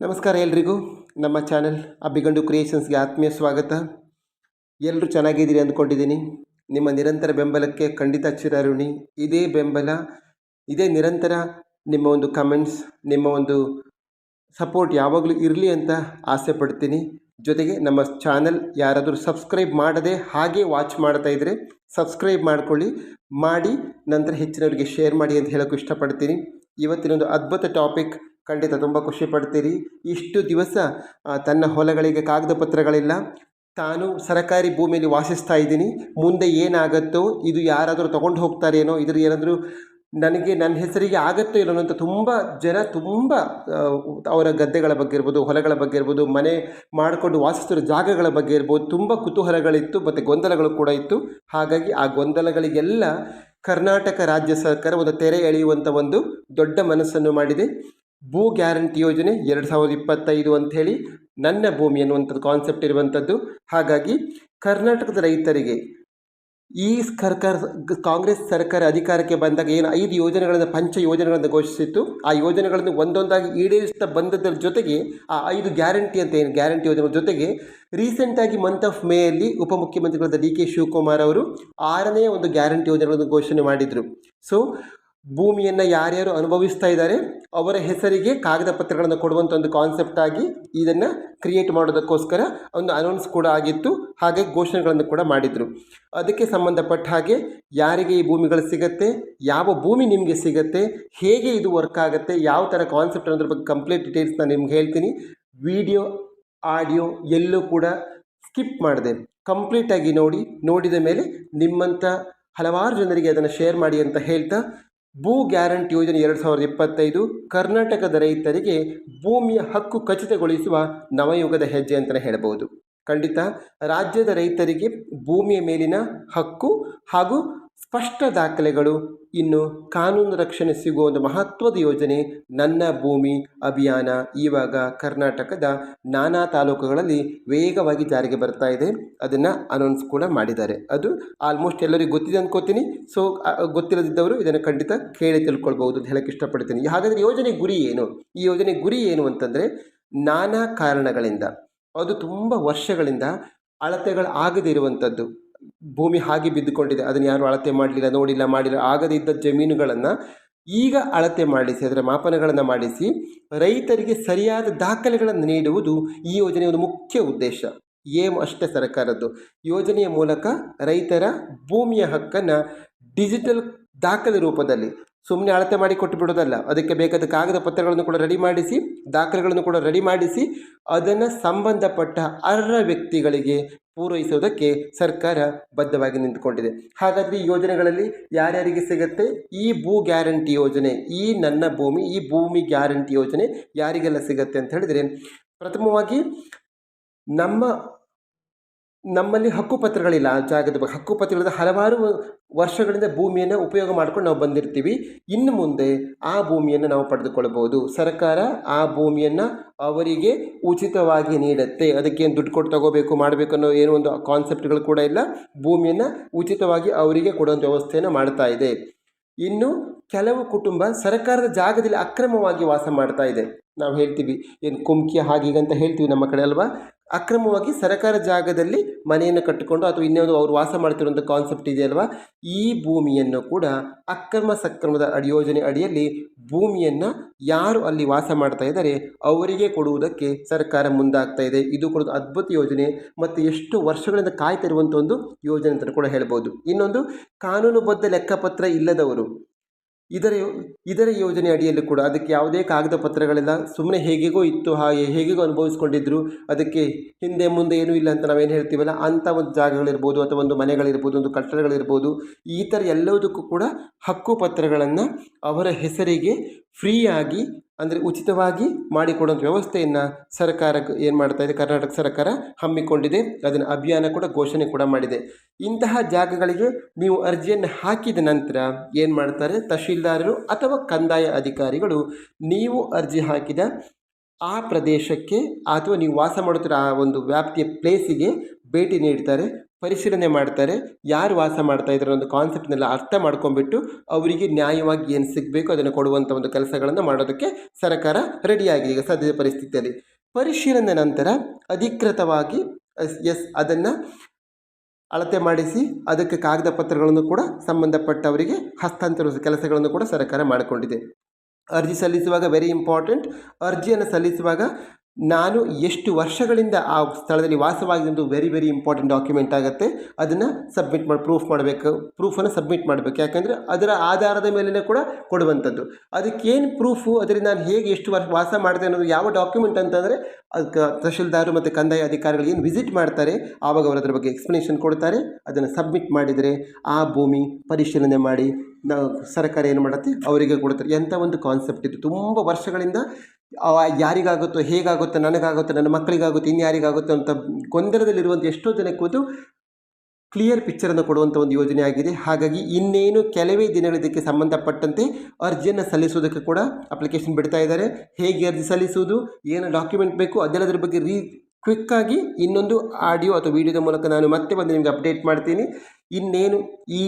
ನಮಸ್ಕಾರ ಎಲ್ರಿಗೂ. ನಮ್ಮ ಚಾನೆಲ್ ಅಬ್ಬಿಗಂಡು ಕ್ರಿಯೇಷನ್ಸ್ಗೆ ಆತ್ಮೀಯ ಸ್ವಾಗತ. ಎಲ್ಲರೂ ಚೆನ್ನಾಗಿದ್ದೀರಿ ಅಂದ್ಕೊಂಡಿದ್ದೀನಿ. ನಿಮ್ಮ ನಿರಂತರ ಬೆಂಬಲಕ್ಕೆ ಖಂಡಿತ ಚಿರಋಣಿ. ಇದೇ ಬೆಂಬಲ, ಇದೇ ನಿರಂತರ ನಿಮ್ಮ ಒಂದು ಕಮೆಂಟ್ಸ್, ನಿಮ್ಮ ಒಂದು ಸಪೋರ್ಟ್ ಯಾವಾಗಲೂ ಇರಲಿ ಅಂತ ಆಸೆ ಪಡ್ತೀನಿ. ಜೊತೆಗೆ ನಮ್ಮ ಚಾನಲ್ ಯಾರಾದರೂ ಸಬ್ಸ್ಕ್ರೈಬ್ ಮಾಡದೆ ಹಾಗೆ ವಾಚ್ ಮಾಡ್ತಾ ಇದ್ದರೆ ಸಬ್ಸ್ಕ್ರೈಬ್ ಮಾಡ್ಕೊಳ್ಳಿ. ಮಾಡಿ, ನಂತರ ಹೆಚ್ಚಿನವರಿಗೆ ಶೇರ್ ಮಾಡಿ ಅಂತ ಹೇಳೋಕ್ಕೆ ಇಷ್ಟಪಡ್ತೀನಿ. ಇವತ್ತಿನೊಂದು ಅದ್ಭುತ ಟಾಪಿಕ್ ಖಂಡಿತ ತುಂಬ ಖುಷಿ ಪಡ್ತೀರಿ. ಇಷ್ಟು ದಿವಸ ತನ್ನ ಹೊಲಗಳಿಗೆ ಕಾಗದ ಪತ್ರಗಳಿಲ್ಲ ತಾನು ಸರಕಾರಿ ಭೂಮಿಯಲ್ಲಿ ವಾಸಿಸ್ತಾ ಇದ್ದೀನಿ. ಮುಂದೆ ಏನಾಗುತ್ತೋ, ಇದು ಯಾರಾದರೂ ತೊಗೊಂಡು ಹೋಗ್ತಾರೇನೋ ಇದ್ರ ಏನಾದರೂ ನನಗೆ ನನ್ನ ಹೆಸರಿಗೆ ಆಗತ್ತೋ ಇಲ್ಲೋ ಅಂತ ತುಂಬ ಜನ ತುಂಬ ಅವರ ಗದ್ದೆಗಳ ಬಗ್ಗೆ ಇರ್ಬೋದು, ಹೊಲಗಳ ಬಗ್ಗೆ ಇರ್ಬೋದು, ಮನೆ ಮಾಡಿಕೊಂಡು ವಾಸಿಸ್ತಿರೋ ಜಾಗಗಳ ಬಗ್ಗೆ ಇರ್ಬೋದು, ತುಂಬ ಕುತೂಹಲಗಳಿತ್ತು, ಮತ್ತು ಗೊಂದಲಗಳು ಕೂಡ ಇತ್ತು. ಹಾಗಾಗಿ ಆ ಗೊಂದಲಗಳಿಗೆಲ್ಲ ಕರ್ನಾಟಕ ರಾಜ್ಯ ಸರ್ಕಾರ ಒಂದು ತೆರೆ ಎಳೆಯುವಂಥ ಒಂದು ದೊಡ್ಡ ಮನಸ್ಸನ್ನು ಮಾಡಿದೆ. ಭೂ ಗ್ಯಾರಂಟಿ ಯೋಜನೆ ಎರಡು ಸಾವಿರದ ಇಪ್ಪತ್ತೈದು ಅಂಥೇಳಿ ನನ್ನ ಭೂಮಿ ಅನ್ನುವಂಥದ್ದು ಕಾನ್ಸೆಪ್ಟ್ ಇರುವಂಥದ್ದು. ಹಾಗಾಗಿ ಕರ್ನಾಟಕದ ರೈತರಿಗೆ ಈ ಸರ್ಕಾರ, ಕಾಂಗ್ರೆಸ್ ಸರ್ಕಾರ ಅಧಿಕಾರಕ್ಕೆ ಬಂದಾಗ ಏನು ಐದು ಯೋಜನೆಗಳನ್ನು, ಪಂಚ ಯೋಜನೆಗಳನ್ನು ಘೋಷಿಸಿತ್ತು. ಆ ಯೋಜನೆಗಳನ್ನು ಒಂದೊಂದಾಗಿ ಈಡೇರಿಸ್ತಾ ಬಂದದ್ರ ಜೊತೆಗೆ, ಆ ಐದು ಗ್ಯಾರಂಟಿ ಅಂತ ಏನು, ಗ್ಯಾರಂಟಿ ಯೋಜನೆಗಳ ಜೊತೆಗೆ ರೀಸೆಂಟಾಗಿ ಮಂತ್ ಆಫ್ ಮೇಯಲ್ಲಿ ಉಪಮುಖ್ಯಮಂತ್ರಿಗಳಾದ ಡಿ ಕೆ ಶಿವಕುಮಾರ್ ಅವರು ಆರನೇ ಒಂದು ಗ್ಯಾರಂಟಿ ಯೋಜನೆಗಳನ್ನು ಘೋಷಣೆ ಮಾಡಿದರು. ಸೊ ಭೂಮಿಯನ್ನು ಯಾರ್ಯಾರು ಅನುಭವಿಸ್ತಾ ಇದ್ದಾರೆ, ಅವರ ಹೆಸರಿಗೆ ಕಾಗದ ಪತ್ರಗಳನ್ನು ಕೊಡುವಂಥ ಒಂದು ಕಾನ್ಸೆಪ್ಟ್ ಆಗಿ ಇದನ್ನು ಕ್ರಿಯೇಟ್ ಮಾಡೋದಕ್ಕೋಸ್ಕರ ಒಂದು ಅನೌನ್ಸ್ ಕೂಡ ಆಗಿತ್ತು, ಹಾಗೆ ಘೋಷಣೆಗಳನ್ನು ಕೂಡ ಮಾಡಿದರು. ಅದಕ್ಕೆ ಸಂಬಂಧಪಟ್ಟ ಹಾಗೆ ಯಾರಿಗೆ ಈ ಭೂಮಿಗಳು ಸಿಗತ್ತೆ, ಯಾವ ಭೂಮಿ ನಿಮಗೆ ಸಿಗತ್ತೆ, ಹೇಗೆ ಇದು ವರ್ಕ್ ಆಗುತ್ತೆ, ಯಾವ ಥರ ಕಾನ್ಸೆಪ್ಟ್ ಅನ್ನೋದ್ರ ಬಗ್ಗೆ ಕಂಪ್ಲೀಟ್ ಡೀಟೇಲ್ಸ್ ನಾನು ನಿಮ್ಗೆ ಹೇಳ್ತೀನಿ. ವಿಡಿಯೋ ಆಡಿಯೋ ಎಲ್ಲೂ ಕೂಡ ಸ್ಕಿಪ್ ಮಾಡಿದೆ. ಕಂಪ್ಲೀಟಾಗಿ ನೋಡಿ, ನೋಡಿದ ಮೇಲೆ ನಿಮ್ಮಂಥ ಹಲವಾರು ಜನರಿಗೆ ಅದನ್ನು ಶೇರ್ ಮಾಡಿ ಅಂತ ಹೇಳ್ತಾ ಭೂ ಗ್ಯಾರಂಟಿ ಯೋಜನೆ ಎರಡು ಸಾವಿರದ ಇಪ್ಪತ್ತೈದು ಕರ್ನಾಟಕದ ರೈತರಿಗೆ ಭೂಮಿಯ ಹಕ್ಕು ಖಚಿತಗೊಳಿಸುವ ನವಯುಗದ ಹೆಜ್ಜೆ ಅಂತಲೇ ಹೇಳಬಹುದು. ಖಂಡಿತ ರಾಜ್ಯದ ರೈತರಿಗೆ ಭೂಮಿಯ ಮೇಲಿನ ಹಕ್ಕು ಹಾಗೂ ಸ್ಪಷ್ಟ ದಾಖಲೆಗಳು. ಇನ್ನು ಕಾನೂನು ರಕ್ಷಣೆ ಸಿಗುವ ಒಂದು ಮಹತ್ವದ ಯೋಜನೆ ನನ್ನ ಭೂಮಿ, ಅಭಿಯಾನ. ಇವಾಗ ಕರ್ನಾಟಕದ ನಾನಾ ತಾಲೂಕುಗಳಲ್ಲಿ ವೇಗವಾಗಿ ಜಾರಿಗೆ ಬರ್ತಾ ಇದೆ. ಅದನ್ನು ಅನೌನ್ಸ್ ಕೂಡ ಮಾಡಿದ್ದಾರೆ. ಅದು ಆಲ್ಮೋಸ್ಟ್ ಎಲ್ಲರಿಗೂ ಗೊತ್ತಿದೆ ಅಂದ್ಕೋತೀನಿ ಸೊ ಗೊತ್ತಿಲ್ಲದಿದ್ದವರು ಇದನ್ನು ಖಂಡಿತ ಕೇಳಿ ತಿಳ್ಕೊಳ್ಬಹುದು ಅಂತ ಹೇಳಕ್ಕೆ ಇಷ್ಟಪಡ್ತೀನಿ. ಹಾಗಾದರೆ ಯೋಜನೆ ಗುರಿ ಏನು? ಈ ಯೋಜನೆ ಗುರಿ ಏನು ಅಂತಂದರೆ ನಾನಾ ಕಾರಣಗಳಿಂದ, ಅದು ತುಂಬ ವರ್ಷಗಳಿಂದ ಅಳತೆಗಳು ಆಗದೇ ಇರುವಂಥದ್ದು ಭೂಮಿ ಹಾಗೆ ಬಿದ್ದುಕೊಂಡಿದೆ, ಅದನ್ನು ಯಾರು ಅಳತೆ ಮಾಡಲಿಲ್ಲ, ನೋಡಿಲ್ಲ, ಮಾಡಿಲ್ಲ, ಆಗದೇ ಇದ್ದ ಜಮೀನುಗಳನ್ನು ಈಗ ಅಳತೆ ಮಾಡಿಸಿ, ಅದರ ಮಾಪನಗಳನ್ನು ಮಾಡಿಸಿ, ರೈತರಿಗೆ ಸರಿಯಾದ ದಾಖಲೆಗಳನ್ನು ನೀಡುವುದು ಈ ಯೋಜನೆಯ ಒಂದು ಮುಖ್ಯ ಉದ್ದೇಶ. ಏಮ್ ಅಷ್ಟೇ ಸರ್ಕಾರದ್ದು. ಯೋಜನೆಯ ಮೂಲಕ ರೈತರ ಭೂಮಿಯ ಹಕ್ಕನ್ನು ಡಿಜಿಟಲ್ ದಾಖಲೆ ರೂಪದಲ್ಲಿ ಸುಮ್ಮನೆ ಅಳತೆ ಮಾಡಿ ಕೊಟ್ಟು ಬಿಡೋದಲ್ಲ ಅದಕ್ಕೆ ಬೇಕಾದ ಕಾಗದ ಪತ್ರಗಳನ್ನು ಕೂಡ ರೆಡಿ ಮಾಡಿಸಿ, ದಾಖಲೆಗಳನ್ನು ಕೂಡ ರೆಡಿ ಮಾಡಿಸಿ, ಅದನ್ನು ಸಂಬಂಧಪಟ್ಟ ಅರ್ಹ ವ್ಯಕ್ತಿಗಳಿಗೆ ಪೂರೈಸೋದಕ್ಕೆ ಸರ್ಕಾರ ಬದ್ಧವಾಗಿ ನಿಂತುಕೊಂಡಿದೆ. ಹಾಗಾದರೆ ಈ ಯೋಜನೆಗಳಲ್ಲಿ ಯಾರ್ಯಾರಿಗೆ ಸಿಗುತ್ತೆ? ಈ ಭೂ ಗ್ಯಾರಂಟಿ ಯೋಜನೆ, ಈ ನನ್ನ ಭೂಮಿ, ಈ ಭೂಮಿ ಗ್ಯಾರಂಟಿ ಯೋಜನೆ ಯಾರಿಗೆಲ್ಲ ಸಿಗುತ್ತೆ ಅಂತ ಹೇಳಿದರೆ, ಪ್ರಥಮವಾಗಿ ನಮ್ಮ ನಮ್ಮಲ್ಲಿ ಹಕ್ಕುಪತ್ರಗಳಿಲ್ಲ. ಆ ಜಾಗದ ಬಗ್ಗೆ ಹಕ್ಕುಪತ್ರಗಳಿಂದ ಹಲವಾರು ವರ್ಷಗಳಿಂದ ಭೂಮಿಯನ್ನು ಉಪಯೋಗ ಮಾಡ್ಕೊಂಡು ನಾವು ಬಂದಿರ್ತೀವಿ. ಇನ್ನು ಮುಂದೆ ಆ ಭೂಮಿಯನ್ನು ನಾವು ಪಡೆದುಕೊಳ್ಳಬಹುದು. ಸರ್ಕಾರ ಆ ಭೂಮಿಯನ್ನು ಅವರಿಗೆ ಉಚಿತವಾಗಿ ನೀಡುತ್ತೆ. ಅದಕ್ಕೇನು ದುಡ್ಡು ಕೊಟ್ಟು ತಗೋಬೇಕು, ಮಾಡಬೇಕು ಅನ್ನೋ ಏನೋ ಒಂದು ಕಾನ್ಸೆಪ್ಟ್ಗಳು ಕೂಡ ಇಲ್ಲ. ಭೂಮಿಯನ್ನು ಉಚಿತವಾಗಿ ಅವರಿಗೆ ಕೊಡುವಂಥ ವ್ಯವಸ್ಥೆಯನ್ನು ಮಾಡ್ತಾ ಇದೆ. ಇನ್ನು ಕೆಲವು ಕುಟುಂಬ ಸರ್ಕಾರದ ಜಾಗದಲ್ಲಿ ಅಕ್ರಮವಾಗಿ ವಾಸ ಮಾಡ್ತಾ ಇದೆ. ನಾವು ಹೇಳ್ತೀವಿ, ಏನು ಕುಮ್ಕಿ ಹಾಗೀಗಂತ ಹೇಳ್ತೀವಿ ನಮ್ಮ ಕಡೆ ಅಲ್ವಾ? ಅಕ್ರಮವಾಗಿ ಸರ್ಕಾರ ಜಾಗದಲ್ಲಿ ಮನೆಯನ್ನು ಕಟ್ಟಿಕೊಂಡು ಅಥವಾ ಇನ್ನೊಂದು ಅವರು ವಾಸ ಮಾಡ್ತಿರುವಂಥ ಕಾನ್ಸೆಪ್ಟ್ ಇದೆಯಲ್ವಾ ಈ ಭೂಮಿಯನ್ನು ಕೂಡ ಅಕ್ರಮ ಸಕ್ರಮದ ಅಡಿ ಯೋಜನೆ ಅಡಿಯಲ್ಲಿ ಭೂಮಿಯನ್ನು ಯಾರು ಅಲ್ಲಿ ವಾಸ ಮಾಡ್ತಾ ಇದ್ದಾರೆ, ಅವರಿಗೆ ಕೊಡುವುದಕ್ಕೆ ಸರ್ಕಾರ ಮುಂದಾಗ್ತಾ ಇದೆ. ಇದು ಕೂಡ ಅದ್ಭುತ ಯೋಜನೆ ಮತ್ತು ಎಷ್ಟು ವರ್ಷಗಳಿಂದ ಕಾಯ್ತಾ ಇರುವಂಥ ಒಂದು ಯೋಜನೆ ಅಂತ ಕೂಡ ಹೇಳ್ಬೋದು. ಇನ್ನೊಂದು, ಕಾನೂನುಬದ್ಧ ಲೆಕ್ಕಪತ್ರ ಇಲ್ಲದವರು ಇದರ ಇದರ ಯೋಜನೆ ಅಡಿಯಲ್ಲಿ ಕೂಡ ಅದಕ್ಕೆ ಯಾವುದೇ ಕಾಗದ ಪತ್ರಗಳೆಲ್ಲ. ಸುಮ್ಮನೆ ಹೇಗೆಗೋ ಇತ್ತು, ಹಾಗೆ ಹೇಗೆಗೋ ಅನುಭವಿಸ್ಕೊಂಡಿದ್ರು. ಅದಕ್ಕೆ ಹಿಂದೆ ಮುಂದೆ ಏನೂ ಇಲ್ಲ ಅಂತ ನಾವೇನು ಹೇಳ್ತೀವಲ್ಲ? ಅಂಥ ಒಂದು ಜಾಗಗಳಿರ್ಬೋದು ಅಥವಾ ಒಂದು ಮನೆಗಳಿರ್ಬೋದು, ಒಂದು ಕಟ್ಟಡಗಳಿರ್ಬೋದು. ಈ ಥರ ಎಲ್ಲದಕ್ಕೂ ಕೂಡ ಹಕ್ಕು ಪತ್ರಗಳನ್ನು ಅವರ ಹೆಸರಿಗೆ ಫ್ರೀಯಾಗಿ, ಅಂದರೆ ಉಚಿತವಾಗಿ ಮಾಡಿಕೊಡುವಂಥ ವ್ಯವಸ್ಥೆಯನ್ನು ಸರ್ಕಾರ ಏನು ಮಾಡ್ತಾ ಇದೆ, ಕರ್ನಾಟಕ ಸರ್ಕಾರ ಹಮ್ಮಿಕೊಂಡಿದೆ, ಅದನ್ನು ಅಭಿಯಾನ ಕೂಡ ಘೋಷಣೆ ಕೂಡ ಮಾಡಿದೆ. ಇಂತಹ ಜಾಗಗಳಿಗೆ ನೀವು ಅರ್ಜಿಯನ್ನು ಹಾಕಿದ ನಂತರ ಏನು ಮಾಡ್ತಾರೆ, ತಹಶೀಲ್ದಾರರು ಅಥವಾ ಕಂದಾಯ ಅಧಿಕಾರಿಗಳು, ನೀವು ಅರ್ಜಿ ಹಾಕಿದ ಆ ಪ್ರದೇಶಕ್ಕೆ ಅಥವಾ ನೀವು ವಾಸ ಮಾಡುತ್ತಿರೋ ಆ ಒಂದು ವ್ಯಾಪ್ತಿಯ ಪ್ಲೇಸಿಗೆ ಭೇಟಿ ನೀಡ್ತಾರೆ. ಪರಿಶೀಲನೆ ಮಾಡ್ತಾರೆ, ಯಾರು ವಾಸ ಮಾಡ್ತಾ ಇದ್ದಾರೆ ಒಂದು ಕಾನ್ಸೆಪ್ಟ್ನೆಲ್ಲ ಅರ್ಥ ಮಾಡ್ಕೊಂಡ್ಬಿಟ್ಟು ಅವರಿಗೆ ನ್ಯಾಯವಾಗಿ ಏನು ಸಿಗಬೇಕು ಅದನ್ನು ಕೊಡುವಂಥ ಒಂದು ಕೆಲಸಗಳನ್ನು ಮಾಡೋದಕ್ಕೆ ಸರ್ಕಾರ ರೆಡಿಯಾಗಿದೆ ಈಗ ಸದ್ಯದ ಪರಿಸ್ಥಿತಿಯಲ್ಲಿ. ಪರಿಶೀಲನೆ ನಂತರ ಅಧಿಕೃತವಾಗಿ ಎಸ್ ಎಸ್ ಅದನ್ನು ಅಳತೆ ಮಾಡಿಸಿ ಅದಕ್ಕೆ ಕಾಗದ ಪತ್ರಗಳನ್ನು ಕೂಡ ಸಂಬಂಧಪಟ್ಟವರಿಗೆ ಹಸ್ತಾಂತರಿಸುವ ಕೆಲಸಗಳನ್ನು ಕೂಡ ಸರ್ಕಾರ ಮಾಡಿಕೊಂಡಿದೆ. ಅರ್ಜಿ ಸಲ್ಲಿಸುವಾಗ ವೆರಿ ಇಂಪಾರ್ಟೆಂಟ್ ಅರ್ಜಿಯನ್ನು ಸಲ್ಲಿಸುವಾಗ ನಾನು ಎಷ್ಟು ವರ್ಷಗಳಿಂದ ಆ ಸ್ಥಳದಲ್ಲಿ ವಾಸವಾಗಿದೆ ಒಂದು ವೆರಿ ವೆರಿ ಇಂಪಾರ್ಟೆಂಟ್ ಡಾಕ್ಯುಮೆಂಟ್ ಆಗುತ್ತೆ. ಅದನ್ನು ಸಬ್ಮಿಟ್ ಮಾಡಿ ಪ್ರೂಫ್ ಮಾಡಬೇಕು. ಪ್ರೂಫನ್ನು ಸಬ್ಮಿಟ್ ಮಾಡಬೇಕು. ಯಾಕಂದರೆ ಅದರ ಆಧಾರದ ಮೇಲೇ ಕೂಡ ಕೊಡುವಂಥದ್ದು. ಅದಕ್ಕೇನು ಪ್ರೂಫು ಅದರಿಂದ ನಾನು ಹೇಗೆ ಎಷ್ಟು ವರ್ಷ ವಾಸ ಮಾಡಿದೆ ಅನ್ನೋದು ಯಾವ ಡಾಕ್ಯುಮೆಂಟ್ ಅಂತಂದರೆ ಅದಕ್ಕೆ ತಹಶೀಲ್ದಾರು ಮತ್ತು ಕಂದಾಯ ಅಧಿಕಾರಿಗಳು ಏನು ವಿಸಿಟ್ ಮಾಡ್ತಾರೆ, ಆವಾಗ ಅವರು ಅದರ ಬಗ್ಗೆ ಎಕ್ಸ್ಪ್ಲನೇಷನ್ ಕೊಡ್ತಾರೆ. ಅದನ್ನು ಸಬ್ಮಿಟ್ ಮಾಡಿದರೆ ಆ ಭೂಮಿ ಪರಿಶೀಲನೆ ಮಾಡಿ ಸರ್ಕಾರ ಏನು ಮಾಡುತ್ತೆ? ಅವರಿಗೆ ಕೊಡ್ತಾರೆ. ಎಂಥ ಒಂದು ಕಾನ್ಸೆಪ್ಟ್ ಇತ್ತು. ತುಂಬ ವರ್ಷಗಳಿಂದ ಯಾರಿಗಾಗುತ್ತೋ, ಹೇಗಾಗುತ್ತೋ, ನನಗಾಗುತ್ತೋ, ನನ್ನ ಮಕ್ಕಳಿಗಾಗುತ್ತೆ ಇನ್ಯಾರಿಗಾಗುತ್ತೋ ಅಂತ ಗೊಂದಲದಲ್ಲಿರುವಂಥ ಎಷ್ಟೋ ಜನಕ್ಕೂ ಕ್ಲಿಯರ್ ಪಿಕ್ಚರನ್ನು ಕೊಡುವಂಥ ಒಂದು ಯೋಜನೆ ಆಗಿದೆ. ಹಾಗಾಗಿ ಇನ್ನೇನು ಕೆಲವೇ ದಿನಗಳು ಇದಕ್ಕೆ ಸಂಬಂಧಪಟ್ಟಂತೆ ಅರ್ಜಿಯನ್ನು ಸಲ್ಲಿಸುವುದಕ್ಕೆ ಕೂಡ ಅಪ್ಲಿಕೇಶನ್ ಬಿಡ್ತಾ ಇದ್ದಾರೆ. ಹೇಗೆ ಅರ್ಜಿ ಸಲ್ಲಿಸುವುದು, ಏನು ಡಾಕ್ಯುಮೆಂಟ್ ಬೇಕು, ಅದೆಲ್ಲದರ ಬಗ್ಗೆ ರೀ ಕ್ವಿಕ್ಕಾಗಿ ಇನ್ನೊಂದು ಆಡಿಯೋ ಅಥವಾ ವಿಡಿಯೋದ ಮೂಲಕ ನಾನು ಮತ್ತೆ ಬಂದು ನಿಮಗೆ ಅಪ್ಡೇಟ್ ಮಾಡ್ತೀನಿ. ಇನ್ನೇನು ಈ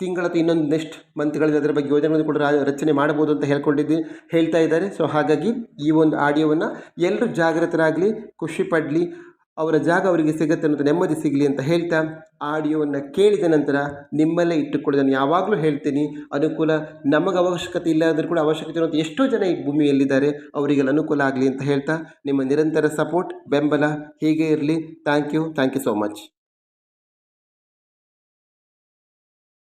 ತಿಂಗಳ ಇನ್ನೊಂದು ನೆಕ್ಸ್ಟ್ ಮಂತ್ಗಳಲ್ಲಿ ಅದರ ಬಗ್ಗೆ ಯೋಜನೆಗಳನ್ನು ಕೂಡ ರಚನೆ ಮಾಡ್ಬೋದು ಅಂತ ಹೇಳ್ಕೊಂಡಿದ್ದು ಹೇಳ್ತಾ ಇದ್ದಾರೆ. ಸೊ ಹಾಗಾಗಿ ಈ ಒಂದು ಆಡಿಯೋವನ್ನು ಎಲ್ಲರೂ ಜಾಗೃತರಾಗಲಿ, ಖುಷಿ ಪಡಲಿ, ಅವರ ಜಾಗ ಅವರಿಗೆ ಸಿಗುತ್ತೆ ಅನ್ನೋದು ನೆಮ್ಮದಿ ಸಿಗಲಿ ಅಂತ ಹೇಳ್ತಾ ಆಡಿಯೋವನ್ನು ಕೇಳಿದ ನಂತರ ನಿಮ್ಮಲ್ಲೇ ಇಟ್ಟುಕೊಳ್ಳಿ ನಾನು ಯಾವಾಗಲೂ ಹೇಳ್ತೀನಿ. ಅನುಕೂಲ ನಮಗೆ ಅವಶ್ಯಕತೆ ಇಲ್ಲ ಅಂದರೂ ಕೂಡ ಅವಶ್ಯಕತೆ ಇರುವಂಥ ಎಷ್ಟೋ ಜನ ಈ ಭೂಮಿಯಲ್ಲಿದ್ದಾರೆ. ಅವರಿಗೆಲ್ಲ ಅನುಕೂಲ ಆಗಲಿ ಅಂತ ಹೇಳ್ತಾ ನಿಮ್ಮ ನಿರಂತರ ಸಪೋರ್ಟ್ ಬೆಂಬಲ ಹೀಗೆ ಇರಲಿ. Thank you thank you so much